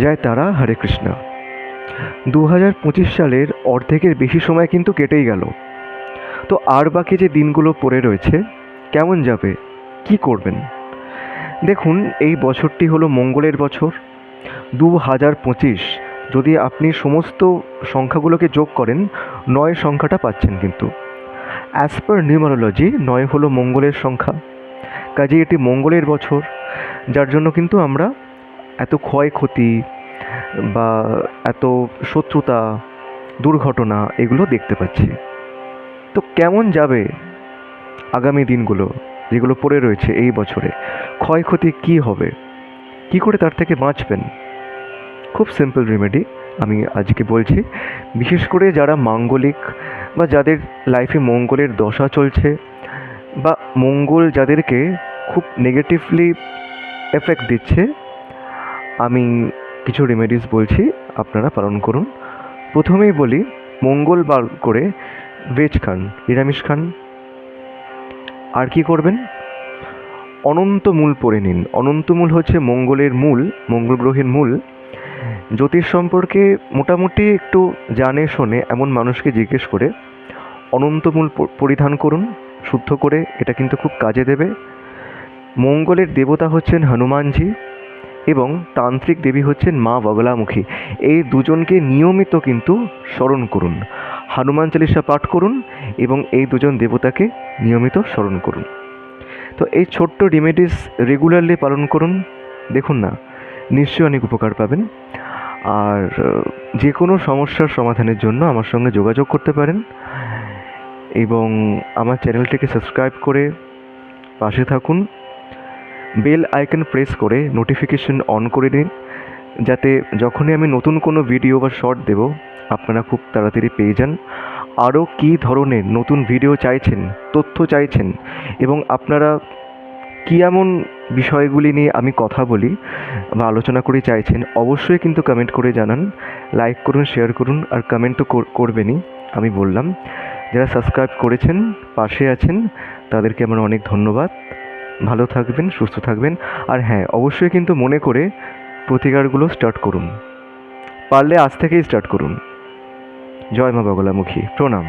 জয় তারা হরে কৃষ্ণ। দু হাজার পঁচিশ সালের অর্ধেকের বেশি সময় কিন্তু কেটেই গেল। তো আর বাকি যে দিনগুলো পড়ে রয়েছে, কেমন যাবে? কি করবেন? দেখুন, এই বছরটি হলো মঙ্গলের বছর। দু হাজার পঁচিশ, যদি আপনি সমস্ত সংখ্যাগুলোকে যোগ করেন, নয় সংখ্যাটা পাচ্ছেন কিন্তু। অ্যাজ পার নিউমারোলজি নয় হলো মঙ্গলের সংখ্যা। কাজে এটি মঙ্গলের বছর, যার জন্য কিন্তু আমরা এত ক্ষয়ক্ষতি বা এত শত্রুতা, দুর্ঘটনা এগুলো দেখতে পাচ্ছি। তো কেমন যাবে আগামী দিনগুলো যেগুলো পড়ে রয়েছে এই বছরে? ক্ষয়ক্ষতি কি হবে? কি করে তার থেকে বাঁচবেন? খুব সিম্পল রেমেডি আমি আজকে বলছি। বিশেষ করে যারা মাঙ্গলিক বা যাদের লাইফে মঙ্গলের দশা চলছে বা মঙ্গল যাদেরকে খুব নেগেটিভলি এফেক্ট দিচ্ছে আমি কিছু রেমেডিস বলছি, আপনারা পালন করুন। প্রথমেই বলি মঙ্গলবার করে ভেজ খান, নিরামিষ খান। আর কি করবেন? অনন্ত মূল পড়ে নিন। অনন্ত মূল হচ্ছে মঙ্গলের মূল, মঙ্গল গ্রহের মূল। জ্যোতিষ সম্পর্কে মোটামুটি একটু জানে শোনে এমন মানুষকে জিজ্ঞেস করে অনন্তমূল প- পরিধান করুন, শুদ্ধ করে, এটা কিন্তু খুব কাজে দেবে। মঙ্গলের দেবতা হচ্ছেন হনুমানজি। এবং তান্ত্রিক দেবী হচ্ছেন মা বগলামুখী এই দুজনকে নিয়মিত কিন্তু স্মরণ করুন, হনুমান চালিসা পাঠ করুন এবং এই দুজন দেবতাকে নিয়মিত স্মরণ করুন। তো এই ছোট্ট রেমেডিস রেগুলারলি পালন করুন, দেখুন না, নিশ্চয়ই অনেক উপকার পাবেন। আর যে কোনো সমস্যার সমাধানের জন্য আমার সঙ্গে যোগাযোগ করতে পারেন এবং আমার চ্যানেলটিকে সাবস্ক্রাইব করে পাশে থাকুন। বেল আইকন প্রেস করে নোটিফিকেশন অন করে দিন, যাতে যখনই আমি নতুন কোনো ভিডিও বা শর্ট দেব, আপনারা খুব তাড়াতাড়ি পেয়ে যান। আরও কী ধরনের নতুন ভিডিও চাইছেন, তথ্য চাইছেন, এবং আপনারা কী এমন বিষয়গুলি নিয়ে আমি কথা বলি বা আলোচনা করে চাইছেন, অবশ্যই কিন্তু কমেন্ট করে জানান লাইক করুন শেয়ার করুন, আর কমেন্ট তো কর- করবেনই, আমি বললাম। যারা সাবস্ক্রাইব করেছেন, পাশে আছেন, তাদেরকে আমার অনেক ধন্যবাদ। ভালো থাকবেন, সুস্থ থাকবেন। আর হ্যাঁ অবশ্যই কিন্তু মনে করে প্রতিকারগুলো স্টার্ট করুন। পারলে আজ থেকেই স্টার্ট করুন। জয় মা বগলামুখী। প্রণাম।